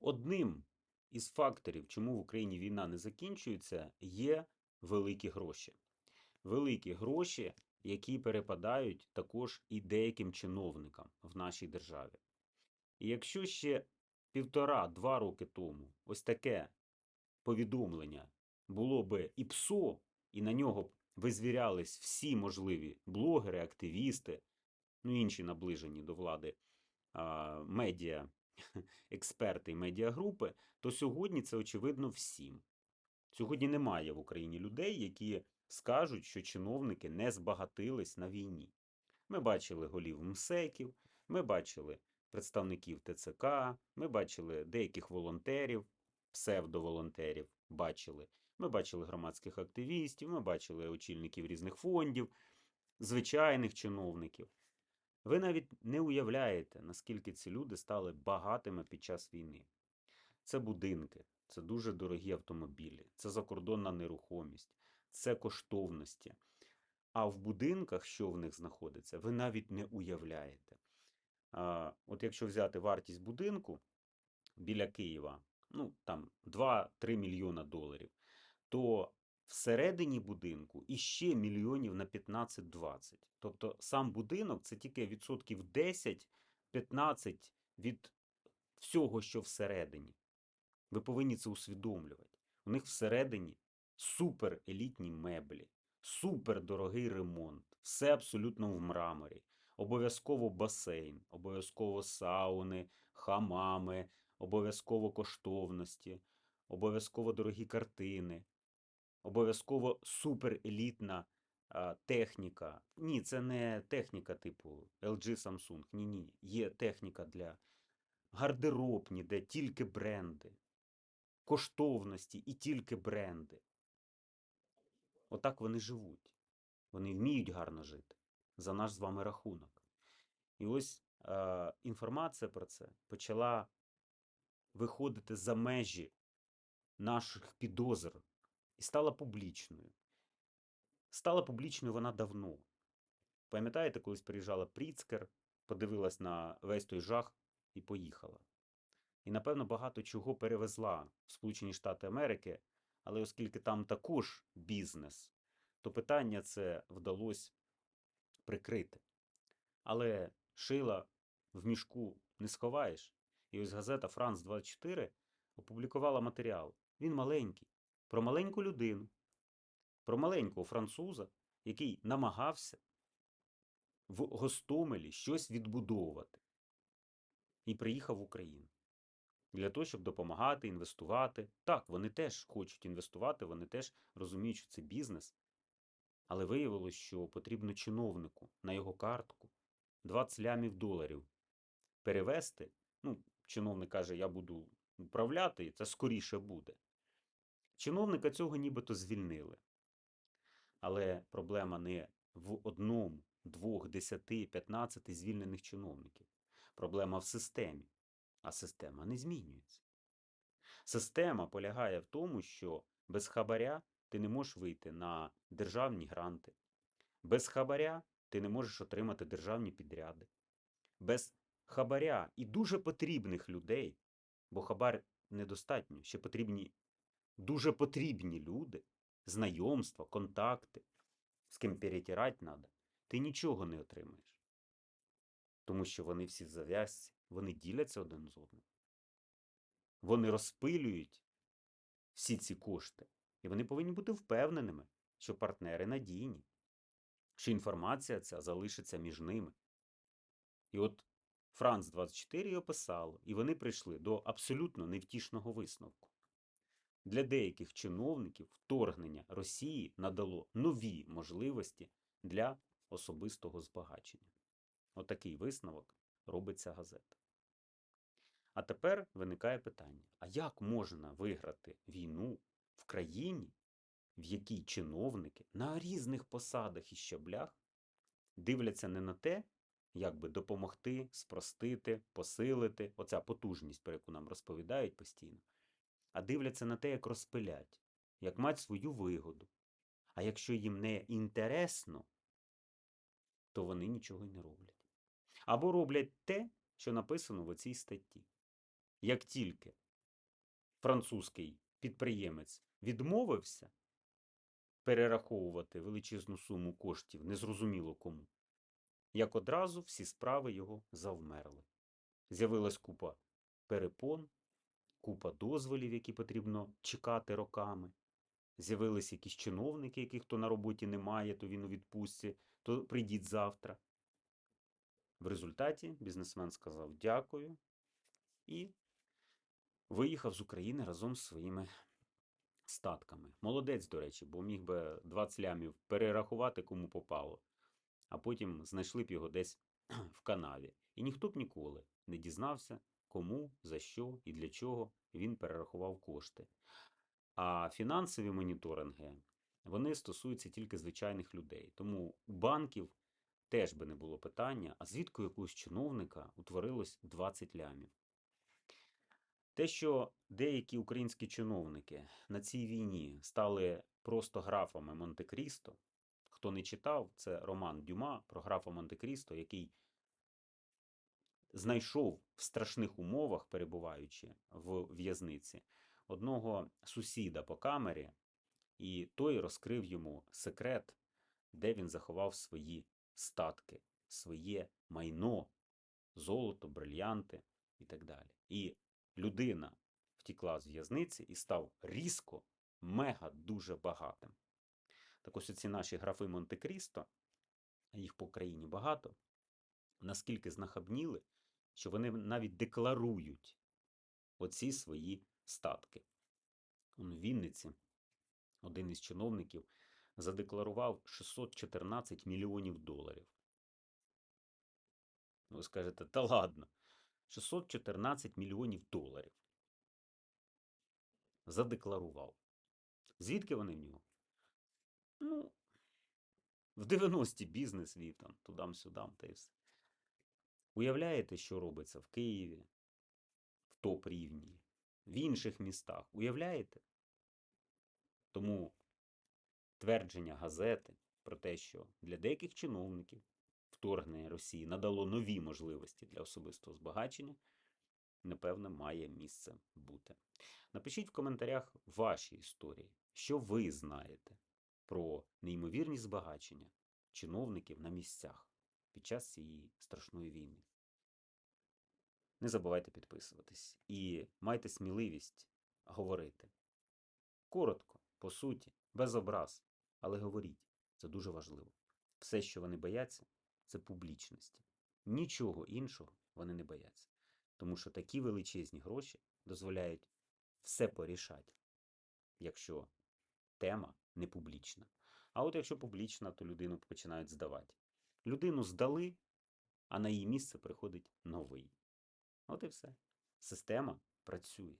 Одним із факторів, чому в Україні війна не закінчується, є великі гроші. Великі гроші, які перепадають також і деяким чиновникам в нашій державі. І якщо ще півтора-два роки тому ось таке повідомлення було би і ПСО, і на нього визвірялись всі можливі блогери, активісти, ну інші наближені до влади а, медіа, експерти і медіагрупи, то сьогодні це очевидно всім. Сьогодні немає в Україні людей, які скажуть, що чиновники не збагатились на війні. Ми бачили голів МСЕКів, ми бачили представників ТЦК, ми бачили деяких волонтерів, псевдоволонтерів, бачили. Ми бачили громадських активістів, ми бачили очільників різних фондів, звичайних чиновників. Ви навіть не уявляєте, наскільки ці люди стали багатими під час війни. Це будинки, це дуже дорогі автомобілі, це закордонна нерухомість, це коштовності. А в будинках, що в них знаходиться, ви навіть не уявляєте. А, от якщо взяти вартість будинку біля Києва, ну там 2-3 мільйона доларів, то всередині будинку іще мільйонів на 15-20. Тобто сам будинок це тільки відсотків 10-15 від всього, що всередині. Ви повинні це усвідомлювати. У них всередині супер елітні меблі, супер дорогий ремонт, все абсолютно в мраморі. Обов'язково басейн, обов'язково сауни, хамами, обов'язково коштовності, обов'язково дорогі картини, обов'язково суперелітна техніка. Ні, це не техніка типу LG Samsung. Ні, ні. Є техніка для гардеробні, де тільки бренди, коштовності і тільки бренди. Отак вони живуть. Вони вміють гарно жити за наш з вами рахунок. І ось е, інформація про це почала виходити за межі наших підозр і стала публічною. Стала публічною вона давно. Пам'ятаєте, колись приїжджала Пріцкер, подивилась на весь той жах і поїхала. І, напевно, багато чого перевезла в Сполучені Штати Америки, але оскільки там також бізнес, то питання це вдалося прикрити. Але шила в мішку не сховаєш. І ось газета Франс 24 опублікувала матеріал. Він маленький, про маленьку людину, про маленького француза, який намагався в Гостомелі щось відбудовувати і приїхав в Україну. Для того, щоб допомагати, інвестувати. Так, вони теж хочуть інвестувати, вони теж розуміють, що це бізнес. Але виявилось, що потрібно чиновнику на його картку 20 лямів доларів перевести. Ну, чиновник каже, я буду управляти, і це скоріше буде. Чиновника цього нібито звільнили. Але проблема не в одному, двох, десяти, п'ятнадцяти звільнених чиновників. Проблема в системі. А система не змінюється. Система полягає в тому, що без хабаря ти не можеш вийти на державні гранти. Без хабаря ти не можеш отримати державні підряди. Без хабаря і дуже потрібних людей, бо хабар недостатньо, ще потрібні дуже потрібні люди, знайомства, контакти, з ким перетирати треба, ти нічого не отримаєш. Тому що вони всі в зав'язці, вони діляться один з одним. Вони розпилюють всі ці кошти. І вони повинні бути впевненими, що партнери надійні, що інформація ця залишиться між ними. І от Франц 24 описало, і вони прийшли до абсолютно невтішного висновку. Для деяких чиновників вторгнення Росії надало нові можливості для особистого збагачення. Отакий висновок робиться газета. А тепер виникає питання: а як можна виграти війну в країні, в якій чиновники на різних посадах і щаблях дивляться не на те, як би допомогти, спростити, посилити оця потужність, про яку нам розповідають постійно, а дивляться на те, як розпилять, як мати свою вигоду. А якщо їм не інтересно, то вони нічого й не роблять. Або роблять те, що написано в оцій статті. Як тільки французький підприємець відмовився перераховувати величезну суму коштів, незрозуміло кому, як одразу всі справи його завмерли. З'явилась купа перепон, купа дозволів, які потрібно чекати роками. З'явились якісь чиновники, яких то на роботі немає, то він у відпустці, то прийдіть завтра. В результаті бізнесмен сказав дякую і виїхав з України разом з своїми статками. Молодець, до речі, бо міг би 20 лямів перерахувати кому попало, а потім знайшли б його десь в канаві. І ніхто б ніколи не дізнався, кому, за що і для чого він перерахував кошти. А фінансові моніторинги вони стосуються тільки звичайних людей. Тому у банків теж би не було питання, а звідки якогось чиновника утворилось 20 лямів. Те, що деякі українські чиновники на цій війні стали просто графами Монте-Крісто, хто не читав, це Роман Дюма про графа Монте-Крісто, який знайшов в страшних умовах, перебуваючи в в'язниці, одного сусіда по камері, і той розкрив йому секрет, де він заховав свої статки, своє майно, золото, брильянти і так далі. І людина втікла з в'язниці і став різко, мега дуже багатим. Так ось ці наші графи Монте-Крісто, їх по країні багато, наскільки знахабніли, що вони навіть декларують оці свої статки. Он Вінниці один із чиновників задекларував 614 мільйонів доларів. Ви скажете, та ладно, 614 мільйонів доларів. Задекларував. Звідки вони в нього? Ну, в 90-ті бізнес вів там, тудам-сюдам та й все. Уявляєте, що робиться в Києві, в топ-рівні, в інших містах? Уявляєте? Тому твердження газети про те, що для деяких чиновників вторгнення Росії надало нові можливості для особистого збагачення, напевно, має місце бути. Напишіть в коментарях ваші історії, що ви знаєте про неймовірні збагачення чиновників на місцях під час цієї страшної війни. Не забувайте підписуватись і майте сміливість говорити. Коротко, по суті, без образ, але говоріть, це дуже важливо. Все, що вони бояться, це публічності. Нічого іншого вони не бояться. Тому що такі величезні гроші дозволяють все порішати, якщо тема не публічна. А от якщо публічна, то людину починають здавати. Людину здали, а на її місце приходить новий. От і все. Система працює.